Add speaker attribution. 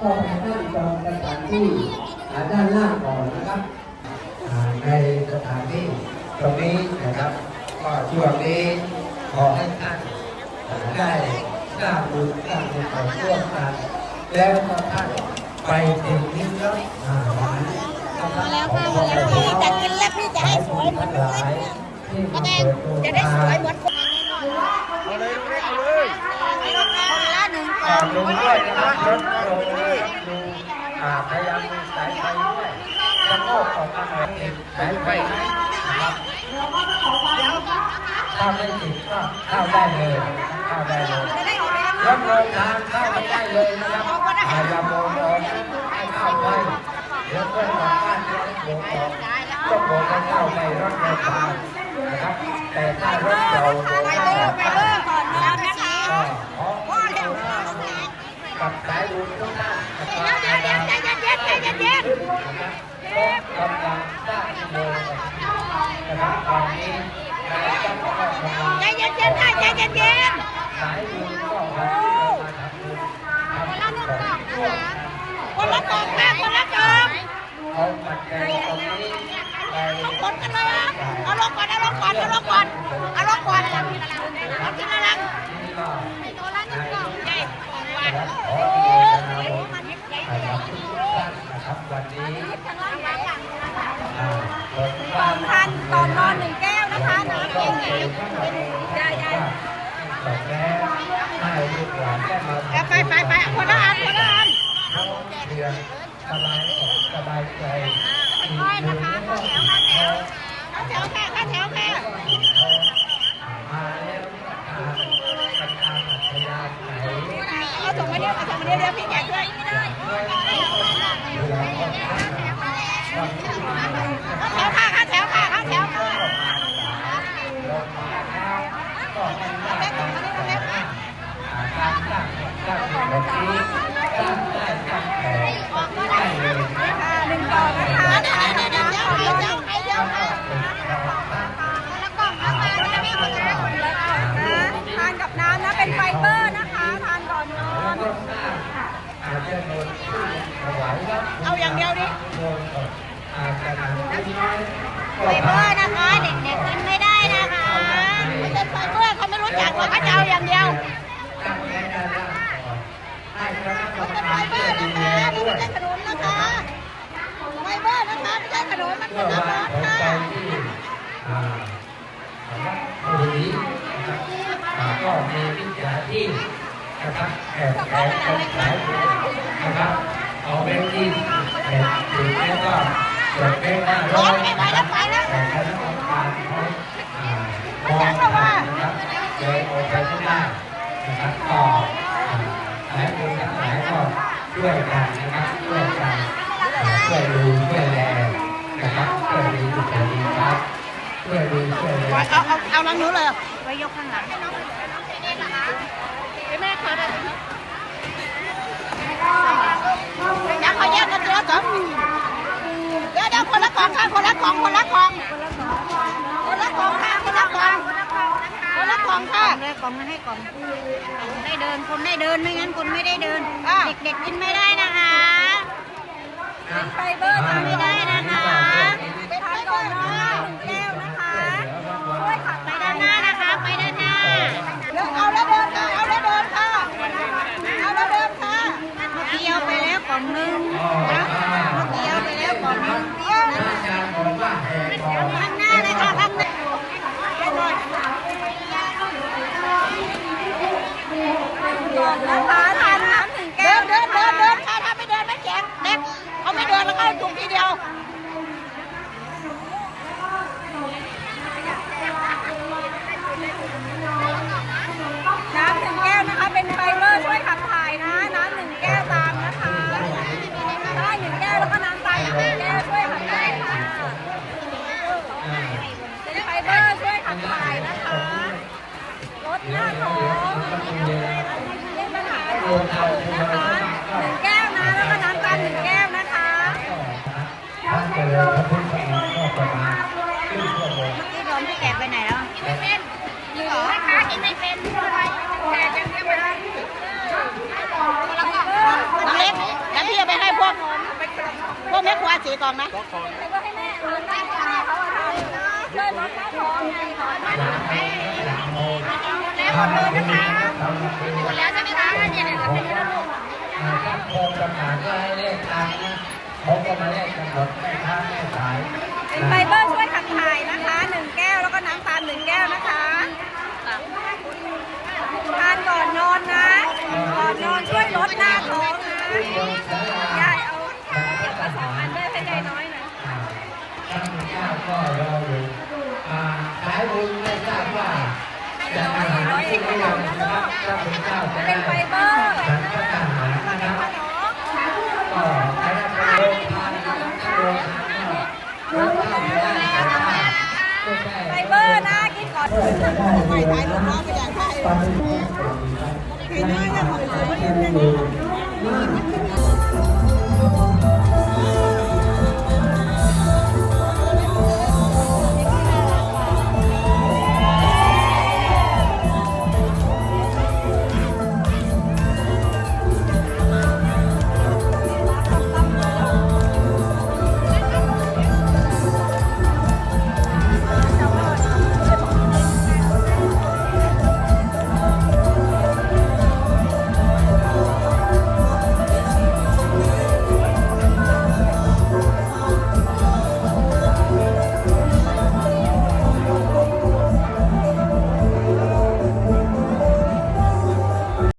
Speaker 1: ก็ไปนั่งจองสถานที่ด้านล่างก่อนนะครับในสถานที่ตรงนี้นะครับก็ช่วงนี้ขอให้ท่านอ่าได้สร้างบุญสร้างบุญต่อร่วมกันแล้วก็ท่านไปถึงที่แล้วอ่าวัน
Speaker 2: มาแล้วค่ะมาแล้วพี่จะกินแล้วพี่จะให้สวยเหมือนลุงเล็กเนี่ยป้าแดงจะได้สวยเหมือนคนเอาเลยลุงเล็กเอาเลย คนละหนึ่งกล่
Speaker 1: อ่า
Speaker 2: อง
Speaker 1: ลงด้วยนะครับรถลงด้วยดูอ่าพยายามมีสายไฟด้วยจะโลกออกมาหน่อยติดสายไฟนะครับถ้าไม่ติดก็เข้าได้เลยเข้าได้เลย
Speaker 2: จะได้ออกไป
Speaker 1: รถโรงทางเข้าไม่ได้เลยนะครับพยายามมองออกให้เข้าไปเดี๋ยวเพื่อนของบ้านจะโบกออกก็โบกให้เข้าไปรถโรงทางนะครับแต่ถ้ารถเราโบก
Speaker 2: ไป
Speaker 1: ไม่
Speaker 2: เบอ
Speaker 1: ออ
Speaker 2: ร์
Speaker 1: ก็
Speaker 2: ขอพ่อแล้ว
Speaker 1: กับสายบุญทุกท่าน
Speaker 2: เดี๋ยวเดี๋ยวเดี๋ยวใจเย็นๆใจเย็น
Speaker 1: กำลังสร้างโบสถ์นะครับตอนนี้นายจ้างก็กำลัง
Speaker 2: ๆใจเย็นใจเย็น
Speaker 1: สายบุญก็มาที่เรามาทำบุญทำบุญของกัน
Speaker 2: คนละกองแม่คนละกล่อง
Speaker 1: เอาปัจจัยตรงนี้ไป
Speaker 2: ต้องคนกันเลยนะเอาลงก่อนเอาลงก่อนเอาลงก่อนเอาลงก่อนเอาทีละลัง
Speaker 1: ที่ก็
Speaker 2: ตัวละหนึ่งกล่องใหญ่ของวั นะ
Speaker 1: ขอ
Speaker 2: โอ้
Speaker 1: ที่
Speaker 2: โห
Speaker 1: จะนำ
Speaker 2: มันใหญ่
Speaker 1: ให้กับทุกท่านนะครับวันนี้อ่าเปิด
Speaker 2: ส
Speaker 1: บ้า
Speaker 2: อนงพันต่อนอนหนึ่งแก้วนะคะน้ำเย็นๆใหญ่
Speaker 1: จบแล้วให้ลูกหลานได้มา
Speaker 2: ไปไปไปคนละอันคนละอัน
Speaker 1: เขายนสบายสบายใจ
Speaker 2: ค่อย
Speaker 1: บุ
Speaker 2: นะ
Speaker 1: ญ
Speaker 2: คะ
Speaker 1: แล้วก็
Speaker 2: เข้าแถวเข้าแถวค่ะเข้าแถวค่ะ
Speaker 1: มาแล้วทางประธานอัธยาศัย
Speaker 2: เอาส่งมาเนี่ยเอาส่งมาเนี่ยเดี๋ยวพี่แจกด้วยไม่ได้
Speaker 1: เรือก็ท่านวันที่มา
Speaker 2: เข้าแถวค่ะเข้าแถวค่ะเข้าแถวค่ะ
Speaker 1: ลงมาแล้วก็ไม่ว่าการแต่งการสร้างสร้าง แบบนี้สร้งได้สร้งแผนได้เลยนะคะ
Speaker 2: หนึ่งกล่องนะคะเดี๋ยวเดี๋ยวเดี๋ยวเดี๋ยวเดี๋ยวเดี๋ยวเดี๋ยวค่ะแล้วกล่องนะคะจะมีคนละคนะกล่องนะทานกับน้ำนะเป็นไฟเบอร์นะคะ ทานก่อนนอนเอาอย่างเดียวดิไฟเบอร์นะคะเด็กๆกินไม่ได้นะคะไม่ใช่ไฟเบอร์เขาไม่รู้จักหรอกเขาจะเอาอย่างเดียว ไม่ใช่ขนมนะคะไฟเบอร์นะคะไม่ใช่ขนมมัน
Speaker 1: เพื่
Speaker 2: เป็
Speaker 1: อนว่า
Speaker 2: น้ำร้อนค่ะ
Speaker 1: ปุ๋ยนะครับก็มีวิชาที่นะครับแอบแอบเป็นสายบุญนะครับเอาเบงที่แอบถึงแล้วก็เปิดเบงหน้าร้อยนะครับแต่คณะกรรมการเขาอ่ามองนะครับเลยโอไปไม่ได้นะครับก็อ่ายบุญทั้งหลายก็ ช่วยกันนะครับช่วยกันช่วยดูช่วยแลนะครับช่วยดีทุกคนดีครับช่วยดูช่วยแล
Speaker 2: เอาเอาเอาลังนู้นเลยไว้ยกข้างหลังแม่ขอได้ไหมเดี๋ยวขอแยกกันทีละสองเดี๋ยวเดี๋ยวคนละกองค่ะคนละกองคนละกองคนละกล่องค่ะคนละกล่องคนละ กล่องค่ะ
Speaker 3: เลยกล่องมาให้กล่องได้เดินคนได้เดินไม่งั้นคนไม่ได้เดิน
Speaker 2: อะ
Speaker 3: เด็กๆกินไม่ได้นะคะ
Speaker 2: ไฟเบอร์ทำไม่ได้นะคะ
Speaker 3: ไปทานก่อนเนาะหนึ่งแก้วนะคะช่วยขับไปด้านหน้านะคะ ไปด้านหน้า
Speaker 2: เดี๋ยวเอาแล้วเดินค่ะเอาแล้วเดินค่ะเอาแล้วเดินค่ะ
Speaker 3: เมื่อกี้เอาไปแล้วกล่องหนึงเมื่อกี้เอาไปแล้วกล่องหนึง
Speaker 1: อาจารย์บอกว่าแห่ของ
Speaker 3: ข้างหน้าเลยค่ะข้างหน้า
Speaker 2: นะคะทานน้ำหนึ่งแก้วเดินเดินเดินค่ะถ้าไม่เดินไม่แจกเด็กเขาไม่เดินแล้วก็จุกทีเดียว น้ำหนึ่งแก้วนะคะ เป็นไฟเบอร์ช่วยขับถ่ายนะ น้ำหนึ่งแก้วตามนะคะได้หนึ่งแก้วแล้วก็น้ำตาลหนึ่งแก้วช่วยขับถ่ายค่ะเป็นไฟเบอร์ช่วยขับถ่ายนะคะลดหน้าท้องเรื่องปัญหาท้องผูก นะคะหนึ่งแก้วนะแล้วก็น้ำตาลหนึ่งแก้วนะคะ
Speaker 1: ถ้าเจริญพระพุทธองค์ก็ประมาณครึ่งชั่วโมง
Speaker 3: เมื่อกี้โดนพี่แกะไปไหนแล้ว
Speaker 2: กินไม่เป็นจริงเหรอนะคะกินไม่เป็นแต่ยังไม่ได้คนละกล่องน้องเล็กใจวกแม่ครัวสีกล่องนะ
Speaker 4: ไฟเบอร์ให้แม่เอาแม่เขาเอาทำนะช่วยลดค่าท้องไงขอ
Speaker 1: อยากให้อยากโมทำบุญทำบุญ
Speaker 4: หมดแล้วใช่ไหมคะเนี่ยเนี่ยเราไม่ได้ลูก
Speaker 1: ถ้าโครงกระถางก็ให้เลขตามนะเขาก็มาเลขกันหมดแม่ค้าแม่ขาย
Speaker 4: เป็นไฟเบอร์ช่วยขับถ่ายนะคะหนึ่งแก้วแล้วก็น้ำตาลหนึ่งแก้วนะคะทานก่อนนอนนะ ก่อนนอนช่วยลดหน้าท้องนะยายเอาเก็บมาสองอันด้วยให้ยายน้อยหน่อย
Speaker 1: ท่านเจ้าก็รออยู่อ่าขายบุญไม่ทราบว่าจะ อาหารที่ไม่ยังนะครับพระคุณเจ้าจะ
Speaker 4: เป็
Speaker 1: ได้
Speaker 4: นไฟเบอร์
Speaker 1: ฉันก็อาหารนะครับก็ใครได้ไปโรงทานนะครับโรงทานก็รสชาติไม่ได้แต่ว่าไม่ใช่
Speaker 4: ไฟเบอร์นะกินก่อน
Speaker 2: ไปไปลูปน้องไปอย่างไร
Speaker 1: ตอนนี้
Speaker 2: เห็นไหมเนี่ยหอยสวยมันยังไง